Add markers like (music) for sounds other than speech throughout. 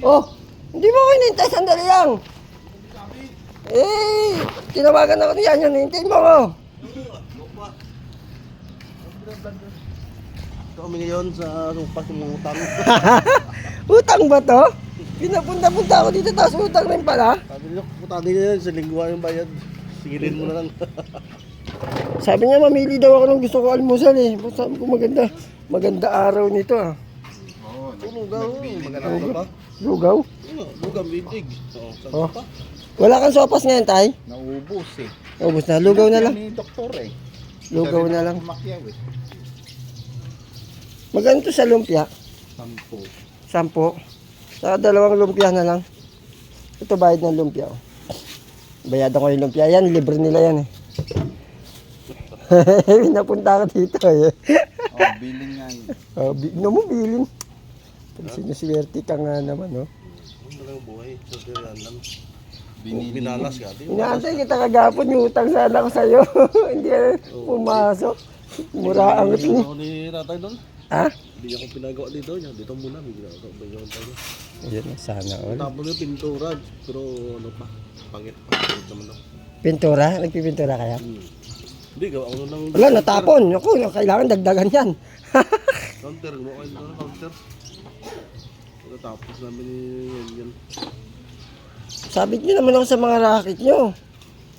Oh, hindi mo ko hinintay. Sandali lang. Eh, tinawagan ako niyan. Yan, hintayin mo ko. Ito kami ngayon sa rumpak ng mga utang. (laughs) Utang ba to? Pinapunta-punta ako dito, tapos utang rin pala. Sabi nyo, din yan, sa lingwa yung bayad. Sigilin mo na lang. Sabi niya, mamili daw ako ng gusto ko almusal eh. Sabi ko maganda, maganda araw nito ah. Daw, maganda pa. Lugaw. Ano, lugang bidig. Oo, saan Oh. pa? Wala kang sopas ngayon, tay? Naubos eh. Ubus na, lugaw na lang. Ni doktor eh. Lugaw na lang. Kumakyaw eh. Maganda to sa lumpia? Sampo. Sampo. Sa dalawang lumpia na lang. Ito bayad ng lumpia. Oh. Bayadan ko yung lumpia. Yan, libre nila yan eh. (laughs) Napunta ka dito eh. Oh, billing nga yun. Oh, bi- no mo bilin. Sinuswerte ka nga naman, no? Ano lang buhay? Lang. Binili. Binalas ka. Inaantay kita kagapon yung utang sana ko sa'yo. (laughs) Hindi ka pumasok. Mura ang Hindi ako ni Ratay doon. Ha? Hindi ako pinagawa dito. Yan, dito muna. May ginagawa ba yun tayo? Ayun, sana all. Tapos yung pintura. Pero ano pa? Pangit pa. Pangit naman ako. Pintura? Nagpipintura kaya? Hmm. Hindi, gawa ko ng... Wala, natapon. Ako, kailangan dagdagan yan. (laughs) Counter. Gawa ko ng counter. Pagkatapos namin yan yan. Sabit nyo naman ako sa mga racket nyo.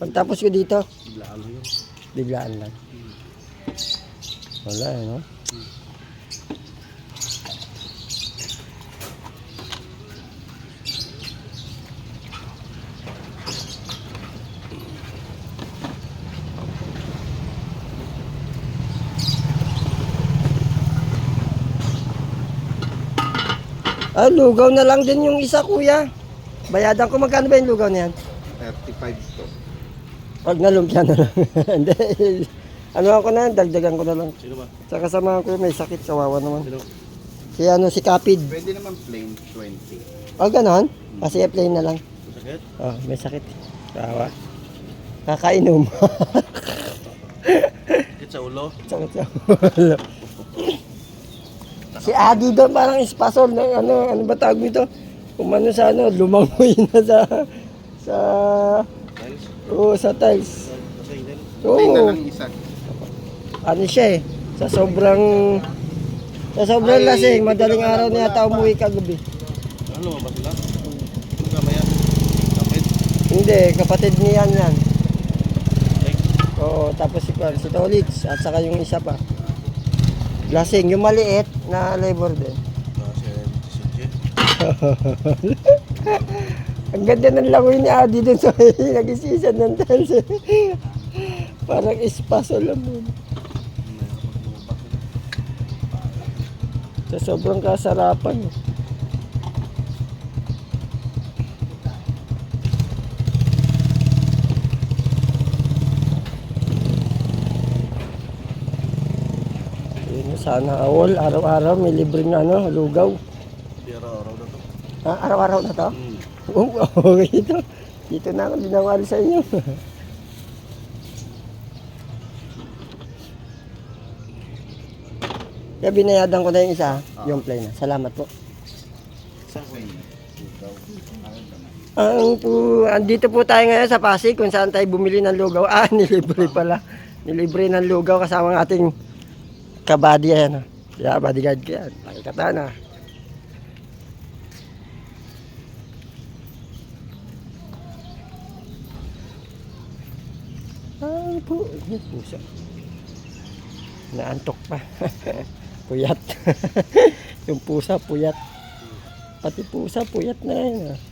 Pagtapos ko dito, Biglaan lang biglaan lang. Wala eh, no? Ah, lugaw na lang din yung isa, kuya. Bayadan ko magkano ba yung lugaw na yan? 35 to. Pag nalumpia na lang. (laughs) Hindi. ano ako na, dagdagan ko na lang. Sino ba? Sa kasama ko may sakit, kawawa naman. Sino? Si ano, si Kapid. Pwede naman plain 20. O, ganon. Kasi plain na lang. Masakit? Oh, may sakit. Kawa. Kakainom. (laughs) Sakit sa ulo? sakit sa ulo. Si Adi doon parang ispasol na ano, ano ba tawag nito? Umano sa ano, lumangoy na sa sa Tiles? oh, sa tiles. Na Oo. lang isa. ano siya eh, sa sobrang sa sobrang lasing, madaling araw tao pa. umuwi kagabi. Ano ba sila? Ano? Hindi, kapatid niya yan. Oo, tapos si, si Tolitz at saka yung isa pa. Lasing, yung maliit na labor din. (laughs) Ang ganda ng langoy ni Adi dun sa (laughs) nag-isisan ng eh. Parang espaso lang mo. Sa sobrang kasarapan. eh. Yun, Sana all, araw-araw may libreng ano, lugaw. Di araw-araw na to. Ah, araw-araw na to? Hmm. (laughs) Oo, okay ito. Dito na ako dinawali sa inyo. (laughs) Kaya binayadan ko na yung isa, yung play na. Salamat po. Sa Lugaw. Ayun naman. Ang po, andito po tayo ngayon sa Pasig kung saan tayo bumili ng lugaw. Ah, (laughs) nilibre pala. Nilibre ng lugaw kasama ng ating kabady yan. ah. Kaya bodyguard ko yan. Pakikatana. Ay po, yan puso. Naantok pa. (laughs) puyat. (laughs) yung pusa, puyat. Pati pusa, puyat na yun. ah.